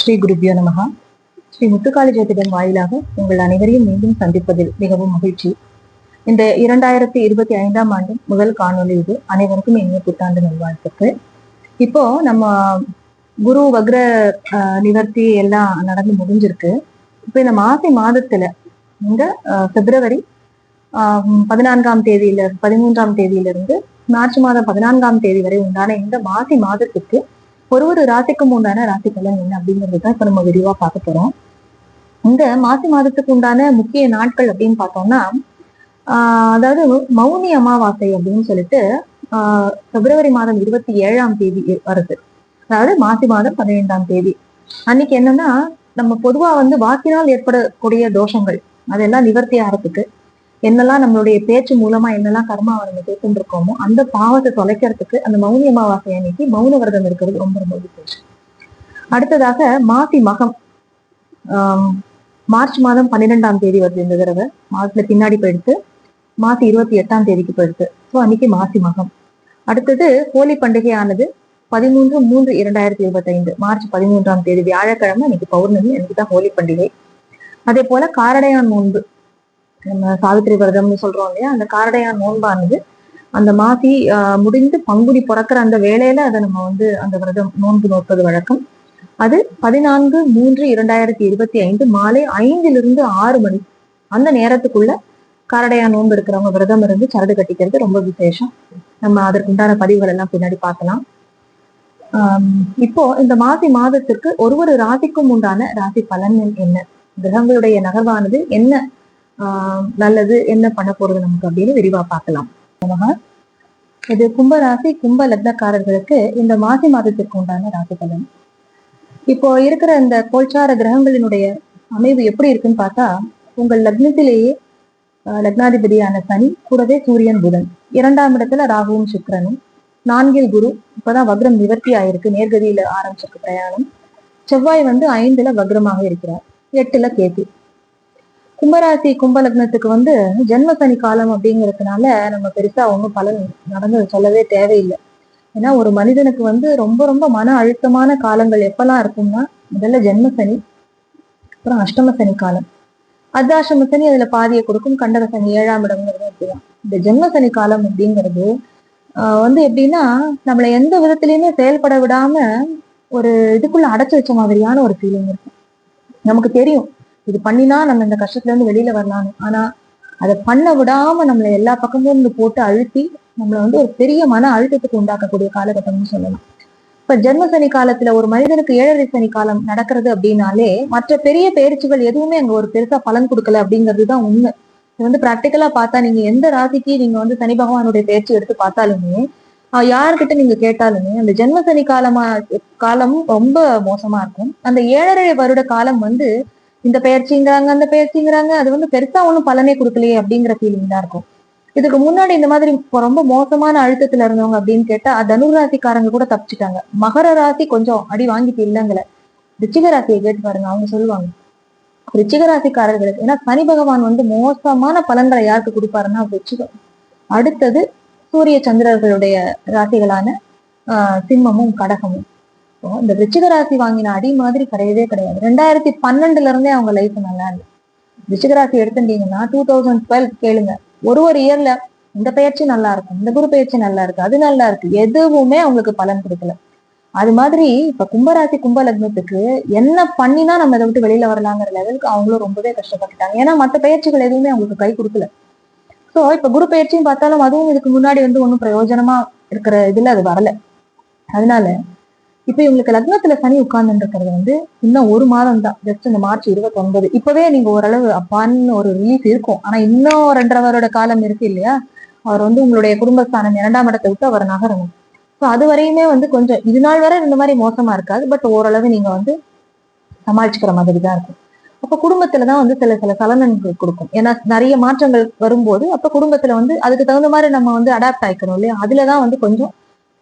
ஸ்ரீ குருபியோ நமகா ஸ்ரீ முத்துக்காளி ஜோதிடம் வாயிலாக உங்கள் அனைவரையும் மீண்டும் சந்திப்பதில் மிகவும் மகிழ்ச்சி. இந்த இரண்டாயிரத்தி இருபத்தி ஐந்தாம் ஆண்டு முதல் காணொளி இது. அனைவருக்கும் இனிய புத்தாண்டு நல்வாழ்த்துக்கு இப்போ நம்ம குரு வக்ர நிவர்த்தி எல்லாம் நடந்து முடிஞ்சிருக்கு. இப்போ இந்த மாசி மாதத்துல இந்த பிப்ரவரி பதினான்காம் தேதியில பதிமூன்றாம் தேதியிலிருந்து மார்ச் மாதம் பதினான்காம் தேதி வரை உண்டான இந்த மாசி மாதத்துக்கு ஒரு ஒரு ராசிக்கும் உண்டான ராசி பலன் என்ன அப்படிங்கிறது தான் இப்ப நம்ம விரிவா பார்க்க போறோம். இந்த மாசி மாதத்துக்கு உண்டான முக்கிய நாட்கள் அப்படின்னு பார்த்தோம்னா ஆஹ் அதாவது மௌனி அமாவாசை அப்படின்னு சொல்லிட்டு ஆஹ் பிப்ரவரி மாதம் இருபத்தி ஏழாம் தேதி வருது அதாவது மாசி மாதம் பதினைந்தாம் தேதி. அன்னைக்கு என்னன்னா நம்ம பொதுவா வந்து வாக்கினால் ஏற்படக்கூடிய தோஷங்கள் அதெல்லாம் நிவர்த்தி ஆகிறதுக்கு என்னெல்லாம் நம்மளுடைய பேச்சு மூலமா என்னெல்லாம் கர்மாவை நம்ம சேர்த்துட்டு இருக்கோமோ அந்த பாவத்தை தொலைக்கிறதுக்கு அந்த மௌனி அமாவாசை அன்னைக்கு மௌன விரதம் இருக்கிறது ரொம்ப ரொம்ப விசேஷம். அடுத்ததாக மாசி மகம். மார்ச் மாதம் பன்னிரெண்டாம் தேதி வருது இந்த தடவை. மாசத்துல பின்னாடி போயிடுத்து மாசி இருபத்தி எட்டாம் தேதிக்கு போயிடுத்து. ஸோ அன்னைக்கு மாசி மகம். அடுத்தது ஹோலி பண்டிகையானது பதிமூன்று மூன்று இரண்டாயிரத்தி இருபத்தைந்து மார்ச் பதிமூன்றாம் தேதி வியாழக்கிழமை இன்னைக்கு பௌர்ணமி அன்னைக்கு தான் ஹோலி பண்டிகை. அதே போல காரடையான் நோன்பு. நம்ம சாவித்திரி விரதம்னு சொல்றோம் இல்லையா? அந்த காரடையான் நோன்பானது அந்த மாசி ஆஹ், முடிந்து பங்குனி பிறக்கிற அந்த வேலையில அதை நம்ம வந்து அந்த விரதம் நோன்பு நோற்பது வழக்கம். அது பதினான்கு மூன்று இரண்டாயிரத்தி இருபத்தி ஐந்து மாலை ஐந்திலிருந்து ஆறு மணி. அந்த நேரத்துக்குள்ள காரடையான் நோன்பு இருக்கிறவங்க விரதம் இருந்து சரடு கட்டிக்கிறது ரொம்ப விசேஷம். நம்ம அதற்குண்டான பதிவுகள் எல்லாம் பின்னாடி பார்க்கலாம். இப்போ இந்த மாசி மாதத்திற்கு ஒரு ஒரு ராசிக்கும் உண்டான ராசி பலன்கள் என்ன? கிரகங்களுடைய நகர்வானது என்ன? நல்லது என்ன பண்ண போறது நமக்கு அப்படின்னு விரிவா பார்க்கலாம். இது கும்ப ராசி கும்ப லக்னக்காரர்களுக்கு இந்த மாசி மாதத்திற்கு உண்டான ராசி பலன். இப்போ இருக்கிற இந்த கோல்சார கிரகங்களினுடைய அமைவு எப்படி இருக்குன்னு பார்த்தா உங்கள் லக்னத்திலேயே லக்னாதிபதியான சனி கூடவே சூரியன் புதன். இரண்டாம் இடத்துல ராகுவும் சுக்கரனும். நான்கில் குரு இப்பதான் வக்ரம் நிவர்த்தி ஆயிருக்கு. நேர்கதியில ஆரம்பிச்சிருக்கு பிரயாணம். செவ்வாய் வந்து ஐந்துல வக்ரமாக இருக்கிறார். எட்டுல கேது. கும்பராசி கும்பலக்னத்துக்கு வந்து ஜென்ம சனி காலம் அப்படிங்கிறதுனால நம்ம பெருசா ஒன்றும் பலன் நடந்து சொல்லவே தேவையில்லை. ஏன்னா ஒரு மனிதனுக்கு வந்து ரொம்ப ரொம்ப மன அழுத்தமான காலங்கள் எப்பெல்லாம் இருக்கும்னா முதல்ல ஜென்ம சனி அப்புறம் அஷ்டம சனி காலம். அர்த்தாஷ்டம சனி அதுல பாதியை கொடுக்கும் கண்டக சனி ஏழாம் இடம்ங்கிறது அப்படிதான். இந்த ஜென்ம சனி காலம் அப்படிங்கிறது வந்து எப்படின்னா நம்மளை எந்த விதத்திலயுமே செயல்பட விடாம ஒரு இதுக்குள்ள அடைச்சு வச்ச மாதிரியான ஒரு ஃபீலிங் இருக்கும். நமக்கு தெரியும். இது பண்ணினா நம்ம இந்த கஷ்டத்துல இருந்து வெளியில வரலான்னு ஆனா அதை பண்ண விடாம நம்மளை எல்லா பக்கமும் இருந்து போட்டு அழுத்தி நம்மளை வந்து ஒரு பெரிய மன அழுத்தத்துக்கு உண்டாக்கக்கூடிய காலகட்டம்னு சொல்லலாம். இப்ப ஜென்ம சனி காலத்துல ஒரு மனிதனுக்கு ஏழரை சனி காலம் நடக்கிறது அப்படின்னாலே மற்ற பெரிய பயிற்சிகள் எதுவுமே அங்க ஒரு பெருசா பலன் கொடுக்கல அப்படிங்கிறது தான் உண்மை. இது வந்து பிராக்டிக்கலா பார்த்தா நீங்க எந்த ராசிக்கு நீங்க வந்து சனி பகவானுடைய பயிற்சி எடுத்து பார்த்தாலுமே யாருக்கிட்ட யார்கிட்ட நீங்க கேட்டாலுமே அந்த ஜென்ம சனி காலமா காலம் ரொம்ப மோசமா இருக்கும். அந்த ஏழரை வருட காலம் வந்து இந்த பயிற்சிங்கிறாங்க அந்த பயிற்சிங்கிறாங்க அது வந்து பெருசா ஒண்ணும் பலனே கொடுக்கலையே அப்படிங்கிற ஃபீலிங் தான் இருக்கும். இதுக்கு முன்னாடி இந்த மாதிரி இப்ப ரொம்ப மோசமான அழுத்தத்துல இருந்தவங்க அப்படின்னு கேட்டா தனுர் ராசிக்காரங்க கூட தப்பிச்சிட்டாங்க. மகர ராசி கொஞ்சம் அடி வாங்கிட்டு இல்லைங்கல ரிச்சிக ராசியை கேட்டு பாருங்க அவங்க சொல்லுவாங்க. ரிச்சிக ராசிக்காரர்களுக்கு ஏன்னா சனி பகவான் வந்து மோசமான பலன்களை யாருக்கு கொடுப்பாருன்னா ரிச்சிகம் அடுத்தது சூரிய சந்திரர்களுடைய ராசிகளான ஆஹ் சிம்மமும் கடகமும். இந்த விருச்சிக ராசி வாங்கின அடி மாதிரி கிடையவே கிடையாது. ரெண்டாயிரத்தி பன்னெண்டுல இருந்தே அவங்க லைஃப் நல்லா இல்லை விருச்சிக ராசி எடுத்துட்டீங்கன்னா டூ தௌசண்ட் டுவெல் கேளுங்க. ஒரு ஒரு இயர்ல இந்த பயிற்சி நல்லா இருக்கும். இந்த குரு பயிற்சி நல்லா இருக்கு. அது நல்லா இருக்கு. எதுவுமே அவங்களுக்கு பலன் கொடுக்கல. அது மாதிரி இப்ப கும்பராசி கும்ப லக்னத்துக்கு என்ன பண்ணினா நம்ம இதை விட்டு வெளியில வரலாங்கிற லெவலுக்கு அவங்களும் ரொம்பவே கஷ்டப்பட்டுட்டாங்க. ஏன்னா மற்ற பயிற்சிகள் எதுவுமே அவங்களுக்கு கை கொடுக்கல. சோ இப்ப குரு பயிற்சியும் பார்த்தாலும் அதுவும் இதுக்கு முன்னாடி வந்து ஒன்றும் பிரயோஜனமா இருக்கிற இதுல அது வரல. அதனால இப்ப இவங்களுக்கு லக்னத்துல சனி உட்கார்ந்து இருக்கிறது வந்து இன்னும் ஒரு மாதம் தான் ஜஸ்ட் இந்த மார்ச் இருபத்தி ஒன்பது இப்பவே நீங்க ஓரளவு அப்பான்னு ஒரு ரிலீஃப் இருக்கும். ஆனா இன்னும் ரெண்டரை வருட காலம் இருக்கு இல்லையா? அவர் வந்து உங்களுடைய குடும்பஸ்தானம் இரண்டாம் இடத்தை விட்டு அவர் நகரணும். ஸோ அது வரையுமே வந்து கொஞ்சம் இது நாள் வரை இந்த மாதிரி மோசமா இருக்காது. பட் ஓரளவு நீங்க வந்து சமாளிச்சுக்கிற மாதிரி தான் இருக்கும். அப்ப குடும்பத்துல தான் வந்து சில சில சலனங்கள் கொடுக்கும். ஏன்னா நிறைய மாற்றங்கள் வரும்போது அப்ப குடும்பத்துல வந்து அதுக்கு தகுந்த மாதிரி நம்ம வந்து அடாப்ட் ஆயிக்கணும் இல்லையா? அதுலதான் வந்து கொஞ்சம்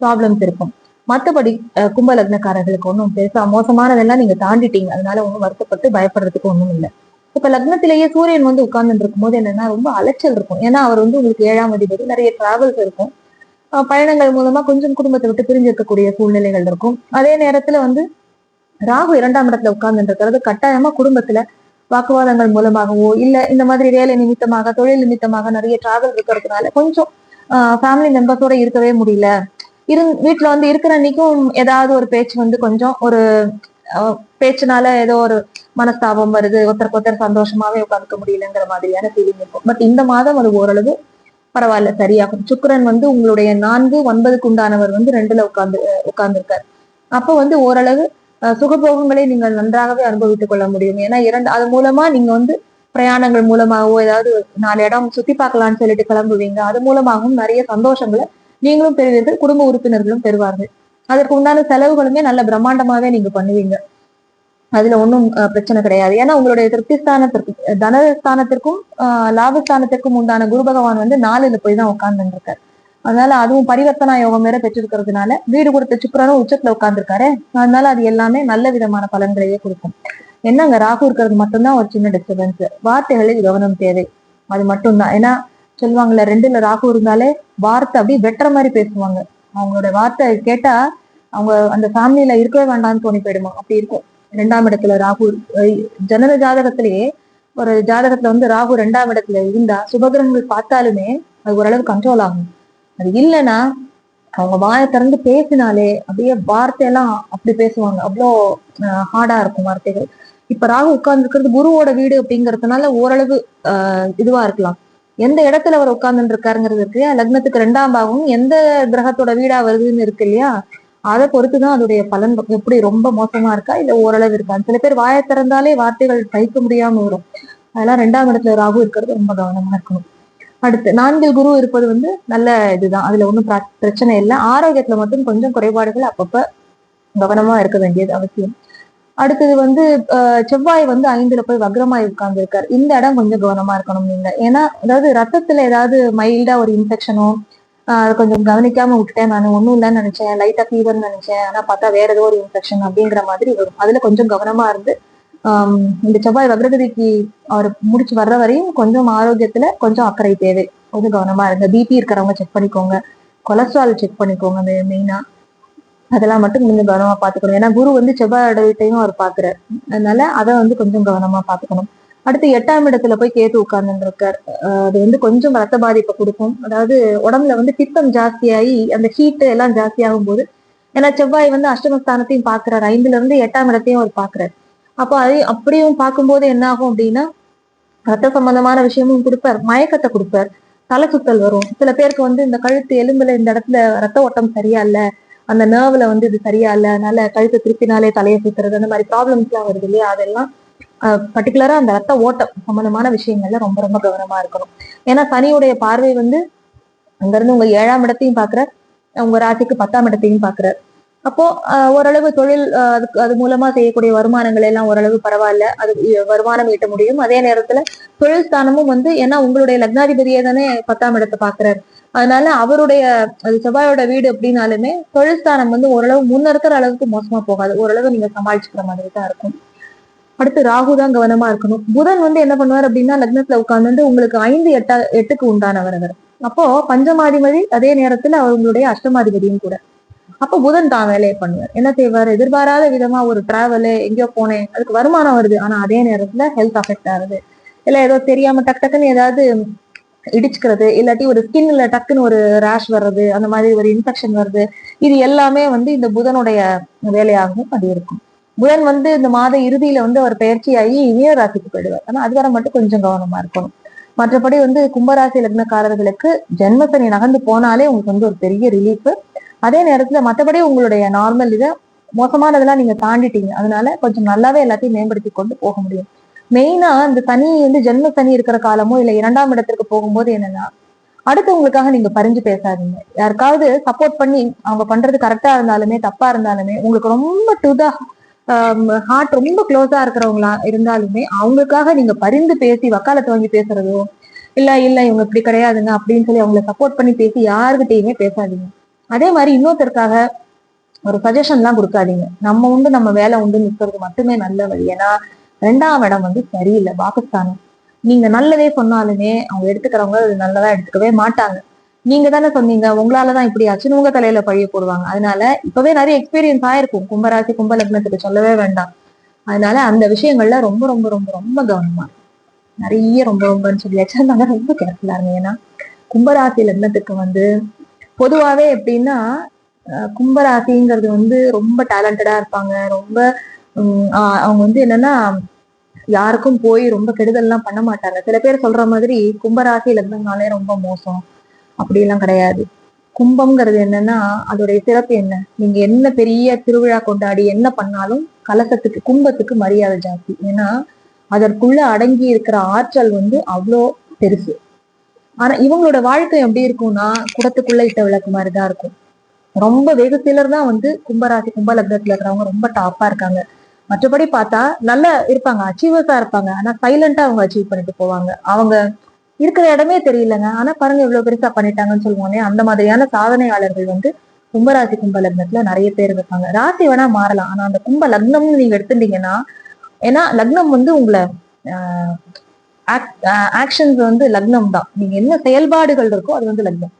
ப்ராப்ளம்ஸ் இருக்கும். மற்றபடி கும்ப லக்னக்காரர்களுக்கு ஒன்றும் பெருசா மோசமானதெல்லாம் நீங்க தாண்டிட்டீங்க. அதனால ஒன்றும் வருத்தப்பட்டு பயப்படுறதுக்கு ஒன்றும் இல்லை. இப்ப லக்னத்திலேயே சூரியன் வந்து உட்கார்ந்து இருக்கும் போது என்னன்னா ரொம்ப அலைச்சல் இருக்கும். ஏன்னா அவர் வந்து உங்களுக்கு ஏழாம் அதிபதி நிறைய டிராவல்ஸ் இருக்கும். பயணங்கள் மூலமா கொஞ்சம் குடும்பத்தை விட்டு பிரிஞ்சு இருக்கக்கூடிய சூழ்நிலைகள் இருக்கும். அதே நேரத்துல வந்து ராகு இரண்டாம் இடத்துல உட்கார்ந்து இருக்கிறது கட்டாயமா குடும்பத்துல வாக்குவாதங்கள் மூலமாகவோ இல்ல இந்த மாதிரி வேலை நிமித்தமாக தொழில் நிமித்தமாக நிறைய டிராவல் இருக்கிறதுனால கொஞ்சம் ஃபேமிலி மெம்பர்ஸோட இருக்கவே முடியல. இருந் வீட்டுல வந்து இருக்கிற அன்னைக்கும் ஏதாவது ஒரு பேச்சு வந்து கொஞ்சம் ஒரு பேச்சுனால ஏதோ ஒரு மனஸ்தாபம் வருது ஒருத்தருக்கு ஒருத்தர் சந்தோஷமாவே உட்காந்துக்க முடியலங்கிற மாதிரியான ஃபீலிங் இருக்கும். பட் இந்த மாதம் அது ஓரளவு பரவாயில்ல சரியாகும். சுக்கரன் வந்து உங்களுடைய நான்கு ஒன்பதுக்கு உண்டானவர் வந்து ரெண்டுல உட்கார்ந்து உட்கார்ந்துருக்காரு. அப்போ வந்து ஓரளவு சுகபோகங்களை நீங்கள் நன்றாகவே அனுபவித்துக் கொள்ள முடியும். ஏன்னா இரண்டு அது மூலமா நீங்க வந்து பிரயாணங்கள் மூலமாகவோ ஏதாவது நாலு இடம் சுத்தி பார்க்கலாம்னு சொல்லிட்டு கிளம்புவீங்க. அது மூலமாகவும் நிறைய சந்தோஷங்களை நீங்களும் பெறுவீர்கள் குடும்ப உறுப்பினர்களும் பெறுவார்கள். அதற்கு உண்டான செலவுகளுமே நல்ல பிரம்மாண்டமாவே நீங்க பண்ணுவீங்க. அதுல ஒன்றும் பிரச்சனை கிடையாது. ஏன்னா உங்களுடைய திருப்தி ஸ்தானத்திற்கு தனஸ்தானத்திற்கும் ஆஹ், லாபஸ்தானத்திற்கும் உண்டான குரு பகவான் வந்து நாலுல போய் தான் உட்கார்ந்துருக்காரு. அதனால அதுவும் பரிவர்த்தனா யோகம் வேற பெற்றிருக்கிறதுனால வீடு கொடுத்த சுக்கரனும் உச்சத்துல உட்கார்ந்துருக்காரு. அதனால அது எல்லாமே நல்ல விதமான பலன்களையே கொடுக்கும். என்னங்க ராகு இருக்கிறது மட்டும்தான் ஒரு சின்ன டிஸ்டர்பன்ஸ் வார்த்தைகளில் கவனம் தேவை. அது மட்டும்தான். ஏன்னா சொல்லுவாங்கல்ல ரெண்டுல ராகு இருந்தாலே வார்த்தை அப்படியே வெட்டுற மாதிரி பேசுவாங்க. அவங்களோட வார்த்தை கேட்டா அவங்க அந்த ஃபேமிலியில இருக்கவே வேண்டாம்னு தோணி போயிடுமா? அப்படி இருக்கும். ரெண்டாம் இடத்துல ராகு ஜனன ஜாதகத்திலேயே ஒரு ஜாதகத்துல வந்து ராகு ரெண்டாம் இடத்துல இருந்தா சுபகிரகங்கள் பார்த்தாலுமே அது ஓரளவு கண்ட்ரோல் ஆகும். அது இல்லைன்னா அவங்க வாயை திறந்து பேசினாலே அப்படியே வார்த்தையெல்லாம் அப்படி பேசுவாங்க. அவ்வளோ ஹார்டா இருக்கும் வார்த்தைகள். இப்ப ராகு உட்கார்ந்துருக்கிறது குருவோட வீடு அப்படிங்கறதுனால ஓரளவு இதுவா இருக்கலாம். எந்த இடத்துல அவர் உட்கார்ந்துட்டு இருக்காருங்கிறது இருக்கு. லக்னத்துக்கு ரெண்டாம் பாகம் எந்த கிரகத்தோட வீடா வருதுன்னு இருக்கு இல்லையா? அதை பொறுத்துதான் அதோடைய பலன் எப்படி ரொம்ப மோசமா இருக்கா? இல்ல ஓரளவு இருக்கா? சில பேர் வாயை திறந்தாலே வார்த்தைகள் தைக்க முடியாம வரும். அதெல்லாம் ரெண்டாம் இடத்துல ராகு இருக்கிறது ரொம்ப கவனமா இருக்கணும். அடுத்து நான்கில் குரு இருப்பது வந்து நல்ல இதுதான். அதுல ஒன்றும் பிரச்சனை இல்லை. ஆரோக்கியத்துல மட்டும் கொஞ்சம் குறைபாடுகள் அப்பப்ப கவனமா இருக்க வேண்டியது அவசியம். அடுத்தது வந்து செவ்வாய் வந்து ஐந்துல போய் வக்ரமாய் உட்கார்ந்துருக்காரு. இந்த இடம் கொஞ்சம் கவனமா இருக்கணும் நீங்க. ஏன்னா அதாவது ரத்தத்துல ஏதாவது மைல்டா ஒரு இன்ஃபெக்ஷனோ கொஞ்சம் கவனிக்காம விட்டுட்டேன் நான். ஒண்ணும் இல்லைன்னு நினைச்சேன். லைட்டா ஃபீவர்னு நினைச்சேன். ஆனா பார்த்தா வேற ஏதோ ஒரு இன்ஃபெக்ஷன் அப்படிங்கிற மாதிரி வரும். அதுல கொஞ்சம் கவனமா இருந்து இந்த செவ்வாய் வக்ரகதிக்கு அவர் முடிச்சு வர்ற வரையும் கொஞ்சம் ஆரோக்கியத்துல கொஞ்சம் அக்கறை தேவை. கொஞ்சம் கவனமா இருங்க. பிபி இருக்கிறவங்க செக் பண்ணிக்கோங்க. கொலஸ்ட்ரால் செக் பண்ணிக்கோங்க மெயினா அதெல்லாம் மட்டும் கொஞ்சம் கவனமா பாத்துக்கணும் ஏன்னா குரு வந்து செவ்வாயோட அவர் பாக்குறாரு அதனால அதை வந்து கொஞ்சம் கவனமா பாத்துக்கணும் அடுத்து எட்டாம் இடத்துல போய் கேட்டு உட்கார்ந்துருக்கார். அது வந்து கொஞ்சம் ரத்த பாதிப்பை கொடுக்கும். அதாவது உடம்புல வந்து பித்தம் ஜாஸ்தியாகி அந்த ஹீட்டு எல்லாம் ஜாஸ்தியாகும் போது ஏன்னா செவ்வாய் வந்து அஷ்டமஸ்தானத்தையும் பாக்குறாரு ஐந்துல இருந்து எட்டாம் இடத்தையும் அவர் பாக்குறாரு அப்போ அது அப்படியும் பார்க்கும்போது என்ன ஆகும் அப்படின்னா ரத்த சம்பந்தமான விஷயமும் கொடுப்பார். மயக்கத்தை கொடுப்பார். தலை சுத்தல் வரும். சில பேருக்கு வந்து இந்த கழுத்து எலும்புல இந்த இடத்துல ரத்த ஓட்டம் சரியா இல்லை. அந்த நர்வ்ல வந்து இது சரியா இல்ல அதனால கழுத்தை திருப்பினாலே தலையை சுத்துறது அந்த மாதிரி ப்ராப்ளம்ஸ் எல்லாம் வருது இல்லையா? அதெல்லாம் பர்டிகுலரா அந்த ரத்த ஓட்டம் சம்பந்தமான விஷயங்கள்ல ரொம்ப ரொம்ப கவனமா இருக்கணும். ஏன்னா சனியுடைய பார்வை வந்து அங்க இருந்து உங்க ஏழாம் இடத்தையும் பாக்குற உங்க ராசிக்கு பத்தாம் இடத்தையும் பாக்குறாரு அப்போ ஓரளவு தொழில் அதுக்கு அது மூலமா செய்யக்கூடிய வருமானங்கள் எல்லாம் ஓரளவு பரவாயில்ல. அது வருமானம் ஈட்ட முடியும். அதே நேரத்துல தொழில் ஸ்தானமும் வந்து ஏன்னா உங்களுடைய லக்னாதிபதியே தானே பத்தாம் இடத்தை பாக்குறாரு. அதனால அவருடைய அது செவ்வாயோட வீடு அப்படின்னாலுமே தொழில் ஸ்தானம் வந்து ஓரளவு முன்ன இருக்கிற அளவுக்கு மோசமா போகாது. ஓரளவு நீங்க சமாளிச்சுக்கிற மாதிரி தான் இருக்கும். அடுத்து ராகு தான் கவனமா இருக்கணும். புதன் வந்து என்ன பண்ணுவார் அப்படின்னா லக்னத்துல உட்கார்ந்து உங்களுக்கு ஐந்து எட்டா எட்டுக்கு உண்டானவர் அவர். அப்போ பஞ்சமாதிபதி அதே நேரத்துல அவங்களுடைய அஷ்டமாதிபதியும் கூட. அப்போ புதன் தான் வேலையை பண்ணுவார். என்ன செய்வார்? எதிர்பாராத விதமா ஒரு டிராவலு எங்கேயோ போனேன். அதுக்கு வருமானம் வருது. ஆனா அதே நேரத்துல ஹெல்த் அஃபெக்ட் ஆகுது. இல்ல ஏதோ தெரியாம டக் டக்குன்னு ஏதாவது இடிச்சுக்கிறது இல்லாட்டி ஒரு ஸ்கின்ல டக்குன்னு ஒரு ரேஷ் வர்றது அந்த மாதிரி ஒரு இன்ஃபெக்ஷன் வருது. இது எல்லாமே வந்து இந்த புதனுடைய வேலையாகவும் அது இருக்கும் புதன் வந்து இந்த மாத இறுதியில வந்து அவர் பயிற்சியாகி இனிய ராசிக்கு போயிடுவார். ஆனா அது வரை மட்டும் கொஞ்சம் கவனமா இருக்கணும். மற்றபடி வந்து கும்பராசி லக்னக்காரர்களுக்கு ஜென்மசனி நகர்ந்து போனாலே உங்களுக்கு வந்து ஒரு பெரிய ரிலீஃப் அதே நேரத்துல மற்றபடி உங்களுடைய நார்மல் இதை மோசமானதெல்லாம் நீங்க தாண்டிட்டீங்க. அதனால கொஞ்சம் நல்லாவே எல்லாத்தையும் மேம்படுத்தி கொண்டு போக முடியும். மெயினா இந்த சனி வந்து ஜென்ம சனி இருக்கிற காலமோ இல்ல இரண்டாம் இடத்திற்கு போகும்போது என்னன்னா அடுத்தவங்களுக்காக நீங்க பறிஞ்சு பேசாதீங்க. யாருக்காவது சப்போர்ட் பண்ணி அவங்க பண்றது கரெக்டா இருந்தாலுமே தப்பா இருந்தாலுமே உங்களுக்கு ரொம்ப டு த ஹார்ட் ரொம்ப க்ளோஸா இருக்கிறவங்களா இருந்தாலுமே அவங்களுக்காக நீங்க பரிந்து பேசி வக்காலத்து வாங்கி பேசுறதோ இல்ல இல்ல இவங்க இப்படி கிடையாதுங்க அப்படின்னு சொல்லி அவங்கள சப்போர்ட் பண்ணி பேசி யாருக்கிட்டையுமே பேசாதீங்க. அதே மாதிரி இன்னொருத்தருக்காக ஒரு சஜஷன் எல்லாம் கொடுக்காதீங்க. நம்ம உண்டு நம்ம வேலை உண்டு நிற்கிறது மட்டுமே நல்ல வழி. ஏன்னா ரெண்டாம் இடம் வந்து சரியில்லை பாகிஸ்தான். நீங்க நல்லதே சொன்னாலுமே அவங்க எடுத்துக்கிறவங்க அது நல்லதா எடுத்துக்கவே மாட்டாங்க. நீங்க தானே சொன்னீங்க உங்களாலதான் இப்படி ஆச்சுன்னு உங்க தலையில பழிய போடுவாங்க. அதனால இப்பவே நிறைய எக்ஸ்பீரியன்ஸ் ஆயிருக்கும். கும்பராசி கும்ப லக்னத்துக்கு சொல்லவே வேண்டாம். அதனால அந்த விஷயங்கள்ல ரொம்ப ரொம்ப ரொம்ப ரொம்ப கவனமா நிறைய ரொம்ப ரொம்பன்னு சொல்லியாச்சு. அதனால ரொம்ப கேர்ஃபுல்லா இருங்க. ஏன்னா கும்பராசி லக்னத்துக்கு வந்து பொதுவாகவே எப்படின்னா கும்பராசிங்கிறது வந்து ரொம்ப டேலண்டடா இருப்பாங்க. ரொம்ப அவங்க வந்து என்னன்னா யாருக்கும் போய் ரொம்ப கெடுதல்லாம் பண்ண மாட்டாங்க. சில பேர் சொல்ற மாதிரி கும்பராசி லக்னம்னாலே ரொம்ப மோசம். அப்படியெல்லாம் கிடையாது. கும்பம்ங்கிறது என்னன்னா அதோடைய சிறப்பு என்ன? நீங்க என்ன பெரிய திருவிழா கொண்டாடி என்ன பண்ணாலும் கலசத்துக்கு கும்பத்துக்கு மரியாதை ஜாஸ்தி. ஏன்னா அதற்குள்ள அடங்கி இருக்கிற ஆற்றல் வந்து அவ்வளோ பெருசு. ஆனா இவங்களோட வாழ்க்கை எப்படி இருக்கும்னா குடத்துக்குள்ள இட்ட விளக்கு மாதிரிதான் இருக்கும். ரொம்ப வெகு சிலர் தான் வந்து கும்பராசி கும்ப லக்னத்துல இருக்கிறவங்க ரொம்ப டாப்பா இருக்காங்க. மற்றபடி பார்த்தா நல்லா இருப்பாங்க அச்சீவர்ஸா இருப்பாங்க. ஆனா சைலண்டா அவங்க அச்சீவ் பண்ணிட்டு போவாங்க. அவங்க இருக்கிற இடமே தெரியலங்க. ஆனா பாருங்க இவ்வளவு பெருசா பண்ணிட்டாங்கன்னு சொல்லுவாங்க அந்த மாதிரியான சாதனையாளர்கள் வந்து கும்பராசி கும்ப லக்னத்துல நிறைய பேர் இருப்பாங்க. ராசி வேணா மாறலாம். ஆனா அந்த கும்ப லக்னம்னு நீங்க எடுத்துட்டீங்கன்னா ஏன்னா லக்னம் வந்து உங்களை ஆக்ஷன்ஸ் uh, வந்து லக்னம் தான் நீங்க என்ன செயல்பாடுகள் இருக்கோ அது வந்து லக்னம்.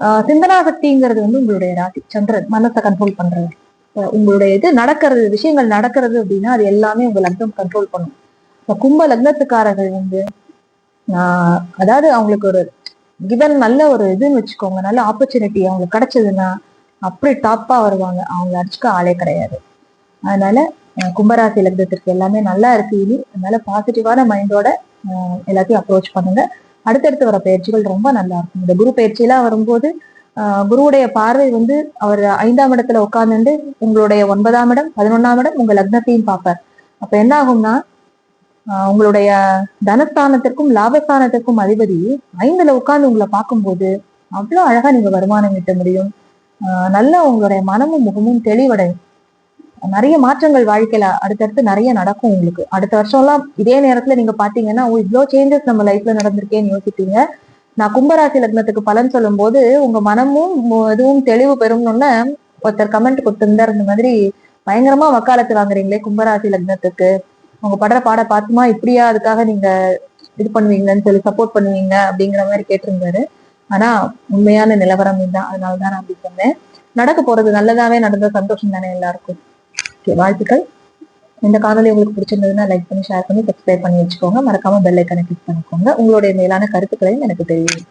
ஆஹ் சிந்தனா சக்திங்கிறது வந்து உங்களுடைய ராசி சந்திரன் மனசை கண்ட்ரோல் பண்றது. உங்களுடைய இது நடக்கிறது விஷயங்கள் நடக்கிறது அப்படின்னா அது எல்லாமே உங்க லக்னம் கண்ட்ரோல் பண்ணும். இப்போ கும்ப லக்னத்துக்காரர்கள் வந்து ஆஹ் அதாவது அவங்களுக்கு ஒரு கிவன் நல்ல ஒரு இதுன்னு வச்சுக்கோங்க நல்ல ஆப்பர்ச்சுனிட்டி அவங்களுக்கு கிடைச்சதுன்னா அப்படி டாப்பா வருவாங்க. அவங்கள அடிச்சுக்க ஆளே கிடையாது. அதனால கும்பராசி லக்னத்திற்கு எல்லாமே நல்லா இருக்கு இனி. அதனால பாசிட்டிவான மைண்டோட எல்லாத்தையும் அப்ரோச் பண்ணுங்க. அடுத்தடுத்து வர பயிற்சிகள் ரொம்ப நல்லா இருக்கும். இந்த குரு பயிற்சியெல்லாம் வரும்போது குருவுடைய பார்வை வந்து அவர் ஐந்தாம் இடத்துல உட்கார்ந்துட்டு உங்களுடைய ஒன்பதாம் இடம் பதினொன்னாம் இடம் உங்க லக்னத்தையும் பார்ப்பார். அப்ப என்ன ஆகும்னா உங்களுடைய தனஸ்தானத்திற்கும் லாபஸ்தானத்திற்கும் அதிபதி ஐந்துல உட்கார்ந்து உங்களை பார்க்கும்போது அவ்வளவு அழகா நீங்க வருமானம் ஈட்ட முடியும். நல்லா நல்ல உங்களுடைய மனமும் முகமும் தெளிவடையும். நிறைய மாற்றங்கள் வாழ்க்கையில அடுத்தடுத்து நிறைய நடக்கும் உங்களுக்கு. அடுத்த வருஷம்லாம் இதே நேரத்துல நீங்க பாத்தீங்கன்னா ஓ இவ்வளோ சேஞ்சஸ் நம்ம லைஃப்ல நடந்திருக்கேன்னு யோசிப்பீங்க. நான் கும்பராசி லக்னத்துக்கு பலன் சொல்லும் போது உங்க மனமும் எதுவும் இதுவும் தெளிவு பெறும்னு ஒருத்தர் கமெண்ட் கொடுத்திருந்தார். இந்த மாதிரி பயங்கரமா வக்காலத்து வாங்குறீங்களே கும்பராசி லக்னத்துக்கு. உங்க படுற பாட பார்த்துமா இப்படியா அதுக்காக நீங்க இது பண்ணுவீங்கன்னு சொல்லி சப்போர்ட் பண்ணுவீங்க அப்படிங்கிற மாதிரி கேட்டிருந்தாரு. ஆனா உண்மையான நிலவரம் இதுதான். அதனாலதான் நான் அப்படி சொன்னேன். நடக்க போறது நல்லதாவே நடந்த சந்தோஷம் தானே எல்லாருக்கும். வாழ்த்துக்கள். இந்த காணொலி உங்களுக்கு பிடிச்சிருந்ததுன்னா லைக் பண்ணி ஷேர் பண்ணி சப்ஸ்கிரைப் பண்ணி வச்சுக்கோங்க. மறக்காம பெல் ஐக்கனை கிளிக் பண்ணிக்கோங்க. உங்களுடைய மேலான கருத்துக்களையும் எனக்கு தெரியும்